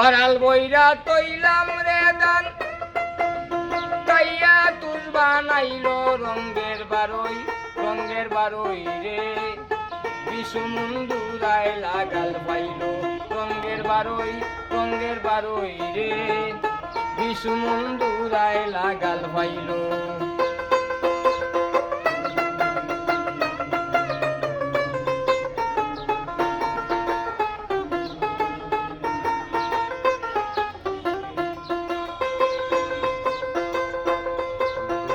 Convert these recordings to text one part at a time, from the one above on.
পারাল বইরা তৈলাম রে দান। তাইয়া তুল বানাইলো রঙ্গের বারই রঙ্গের বারই রে। বিশু মুন্দুরায় লাগাল পাইল রঙ্গের বারই রঙ্গের বারই রে। বিশু মুন্দুরায় লাগাল পাইল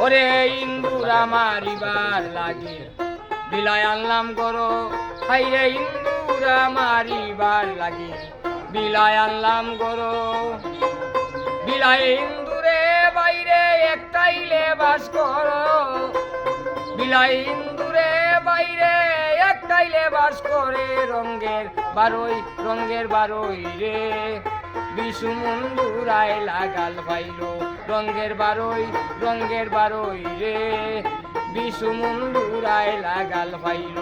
ওরে ইন্দুরা মারিবার লাগে। বিলায় আনলাম গরো হাইরে ইন্দুরা মারিবার লাগে। বিলায় আনলাম গরো বিলায় ইন্দুরে বাইরে একটাইলে বাস করো। বিলায় ইন্দুরে বাইরে একটাইলে বাস করে রঙ্গের বারোই রঙ্গের বারোই রে। বিশু মন্দুরায় লাগাল পাইল রঙ্গের বারোই রঙ্গের বারোই রে। বিশু মন্দুরায় লাগাল পাইল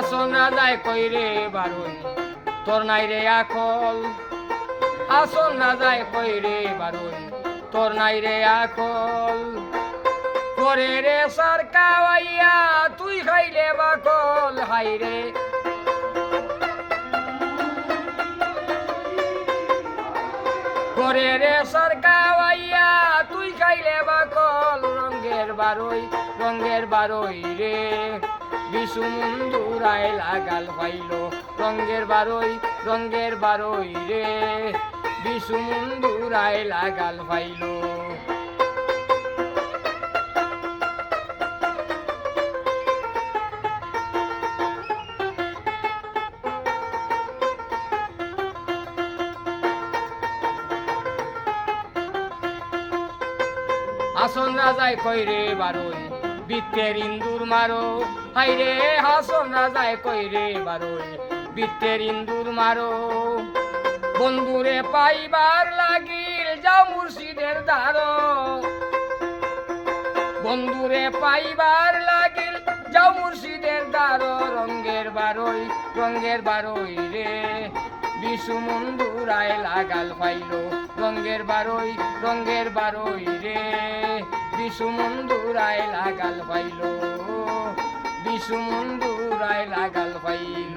আসন রাজায় কইরে বারোই? তোর নাই রে আখল। আসন রাজায় কইরে বারোই? তোর নাই রে আখল। করে রে সরকাওয়াইয়া তুই খাইলে বাকল হাই রে। করে রে সরকাওয়াইয়া তুই খাইলে বাকল রঙ্গের বারোই রঙ্গের বারোই রে। বিশু মুন্দুরায় লাগাল পাইল রঙ্গের বারোই রঙ্গের বারোই রে। বিশু মুন্দুরায় লাগাল পাইল আসন রাজায় কইরে বারোই। বৃত্তের ইন্দুর মারো। হাইরে হাসন রাজায় কইরে বারোই? বৃত্তের ইন্দুর মারো। বন্ধুরে পাইবার লাগিল, যাও মুর্শিদের দ্বারো। বন্ধুরে পাইবার লাগিল, যাও মুর্শিদের দ্বারো। রঙ্গের বারোই রঙ্গের বারোই রে। বিশু মন্দুরায় লাগাল পাইল, রঙ্গের বারোই রঙ্গের বারোই রে। বিশু মন্দুরায় লাগাল হইল বিশু মন্দুরায় লাগাল হইল